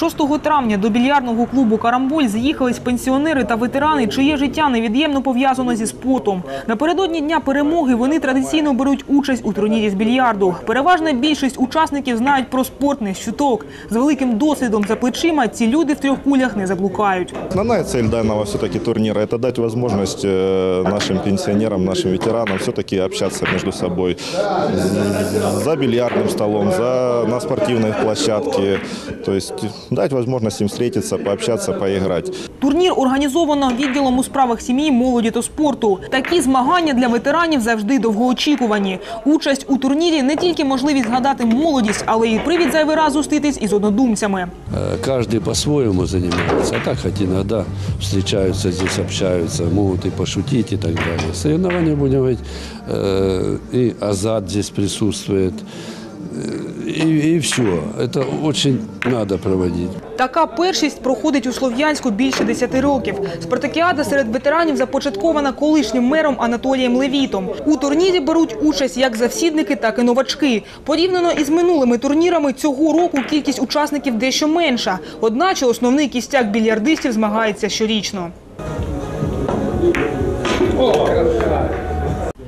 6 травня до більярдного клубу «Карамболь» з'їхались пенсіонери та ветерани, чиє життя невід'ємно пов'язано зі спортом. Напередодні Дня перемоги вони традиційно беруть участь у турнірі з більярду. Переважна більшість учасників знають про спорт не з чуток. З великим досвідом за плечима ці люди в трьох кулях не заблукають. Основная цель данного все-таки турнира – это дать возможность э, нашим пенсионерам, нашим ветеранам все-таки общаться между собой за бильярдным столом, за, на спортивной площадке. То есть дать возможность им встретиться, пообщаться, поиграть. Турнір організовано відділом у справах сім'ї, молоді та спорту. Такі змагання для ветеранів завжди довгоочікувані. Участь у турнірі не тільки можливість згадати молодість, але й привід зайвий раз зустрітись із однодумцями. Э, Каждый по-своему занимается. А так хоть иногда встречаются здесь, общаются, могут и пошутить и так далее. Соревнования, будем говорить, э, и азарт здесь присутствует. И, и все. Это очень надо проводить. Така першість проходить у Слов'янську більше 10 років. Спартакіада серед ветеранів започаткована колишнім мером Анатолієм Левітом. У турнірі беруть участь як завсідники, так і новачки. Порівняно із минулими турнірами цього року кількість учасників дещо менша. Одначе основний кістяк більярдистів змагається щорічно.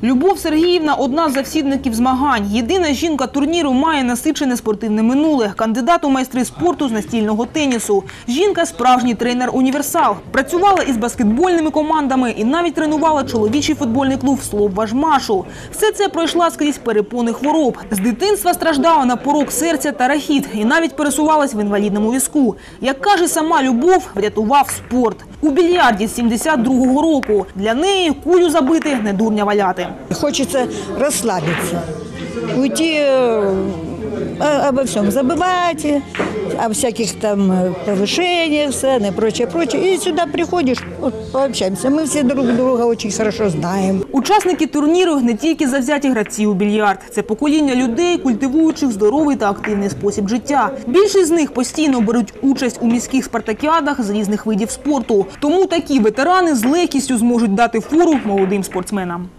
Любов Сергіївна – одна з завсідників змагань. Єдина жінка турніру має насичене спортивне минуле. Кандидат у майстри спорту з настільного тенісу. Жінка – справжній тренер-універсал. Працювала із баскетбольними командами і навіть тренувала чоловічий футбольний клуб «Слов Важмашу». Все це пройшла скрізь перепони хвороб. З дитинства страждала на порок серця та рахіт і навіть пересувалась в інвалідному візку. Як каже сама Любов, врятував спорт. У більярді з 72-го року. Для неї кулю забити – не дурня валяти. Хочется расслабиться, уйти э, о- обо всем, забывать э, о всяких там э, повышениях цен и прочее, прочее. И сюда приходишь, вот, пообщаемся. Мы все друг друга очень хорошо знаем. Учасники турніру не тільки завзяті гравці у більярд. Це покоління людей, культивуючих здоровий та активний спосіб життя. Більшість з них постійно беруть участь у міських спартакіадах з різних видів спорту. Тому такі ветерани з легкістю зможуть дати фору молодим спортсменам.